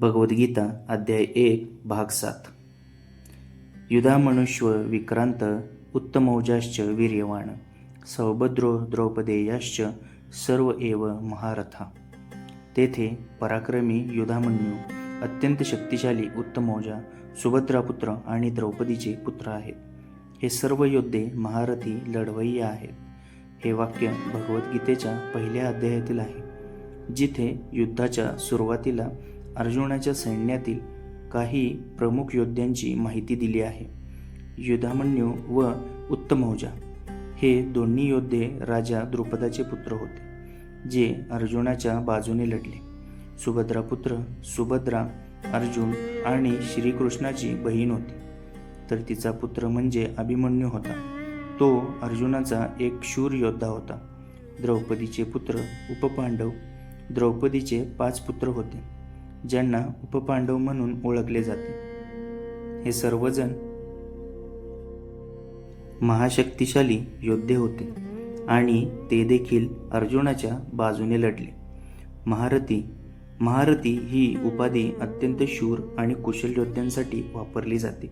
भगवद्गीता अध्याय एक भाग सात. युधा मनुष्य विक्रांत उत्तमौजाश्च वीर्यवाण. सौभद्रो द्रौपदेयाश्च सर्व एव महारथा. तेथे पराक्रमी युधामन्यू अत्यंत शक्तिशाली उत्तमौजा सुभद्रापुत्र आणि द्रौपदीचे पुत्र आहेत. हे सर्व योद्धे महारथी लढवय्य आहेत. हे वाक्य भगवद्गीतेच्या पहिल्या अध्यायातील आहे. जिथे युद्धाच्या सुरुवातीला अर्जुनाच्या सैन्यातील काही प्रमुख योद्ध्यांची माहिती दिली आहे. युधामन्यू व उत्तमौजा हे दोन्ही योद्धे राजा द्रुपदाचे पुत्र होते जे अर्जुनाच्या बाजूने लढले. सुभद्रापुत्र सुभद्रा अर्जुन आणि श्रीकृष्णाची बहीण होती. तर तिचा पुत्र म्हणजे अभिमन्यू होता. तो अर्जुनाचा एक शूर योद्धा होता. द्रौपदीचे पुत्र उपपांडव द्रौपदीचे पाच पुत्र होते. ज्यांना उपपांडव म्हणून ओळखले जाते. हे सर्वजण महाशक्तिशाली योद्धे होते आणि ते देखील अर्जुनाच्या बाजूने लढले. महारथी महारथी ही उपाधी अत्यंत शूर आणि कुशल योद्ध्यांसाठी वापरली जाते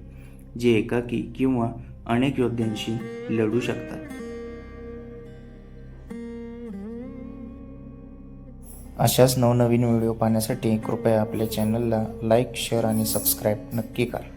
जे एकाकी किंवा अनेक योद्ध्यांशी लढू शकतात. अशाच नवनवीन व्हिडिओ पाहण्यासाठी कृपया आपल्या चॅनलला लाईक शेअर आणि सबस्क्राईब नक्की करा.